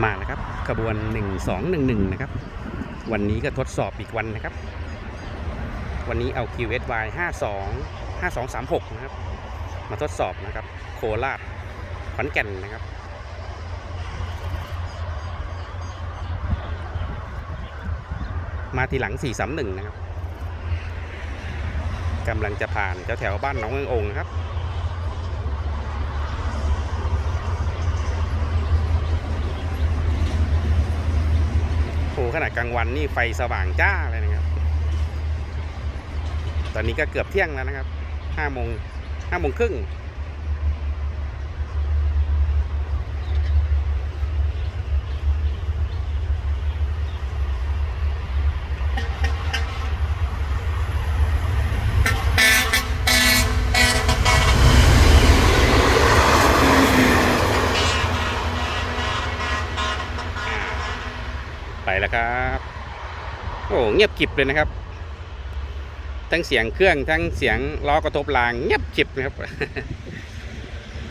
มาแล้วครับขบวน 1211 นะครับ วันนี้ก็ทดสอบอีกวันนะครับ วันนี้เอา QSY 52 5236 นะครับ มาทดสอบนะครับ โคราชขอนแก่นนะครับมาทีหลัง 431 นะครับ กำลังจะผ่านแถวแถวบ้านหนองเมืององค์ครับ โอ้ขนาดกลางวันนี่ไฟสว่างจ้าเลยนะครับ ตอนนี้ก็เกือบเที่ยงแล้วนะครับห้าโมงห้าโมงครึ่ง ไปแล้วครับ โอ้เงียบกริบเลยนะครับ ทั้งเสียงเครื่องทั้งเสียงล้อกระทบรางเงียบกริบนะครับ